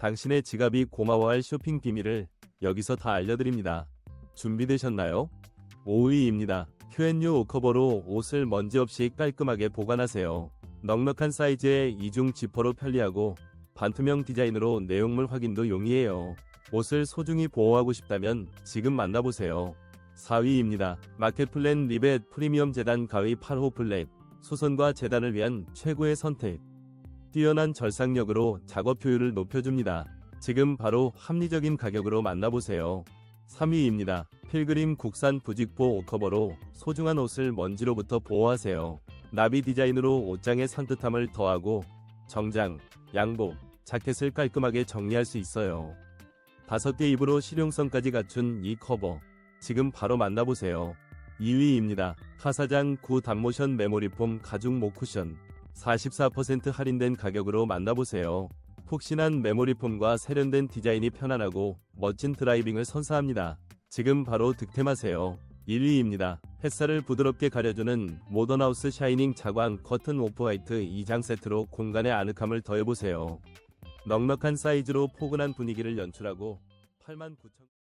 당신의 지갑이 고마워할 쇼핑 비밀을 여기서 다 알려드립니다. 준비되셨나요? 5위입니다. 큐앤유 오커버로 옷을 먼지 없이 깔끔하게 보관하세요. 넉넉한 사이즈의 이중 지퍼로 편리하고 반투명 디자인으로 내용물 확인도 용이해요. 옷을 소중히 보호하고 싶다면 지금 만나보세요. 4위입니다. 마켓플랜 리벳 프리미엄 재단 가위 8호 블랙 수선과 재단을 위한 최고의 선택. 뛰어난 절삭력으로 작업 효율을 높여줍니다. 지금 바로 합리적인 가격으로 만나보세요. 3위입니다. 필그림 국산 부직포 옷커버로 소중한 옷을 먼지로부터 보호하세요. 나비 디자인으로 옷장의 산뜻함을 더하고 정장, 양복, 자켓을 깔끔하게 정리할 수 있어요. 다섯 개 입으로 실용성까지 갖춘 이 커버. 지금 바로 만나보세요. 2위입니다. 카사장 9 단모션 메모리폼 가죽 모쿠션. 44% 할인된 가격으로 만나보세요. 푹신한 메모리폼과 세련된 디자인이 편안하고 멋진 드라이빙을 선사합니다. 지금 바로 득템하세요. 1위입니다. 햇살을 부드럽게 가려주는 모던하우스 샤이닝 자광 커튼 오프화이트 2장 세트로 공간의 아늑함을 더해보세요. 넉넉한 사이즈로 포근한 분위기를 연출하고 89,000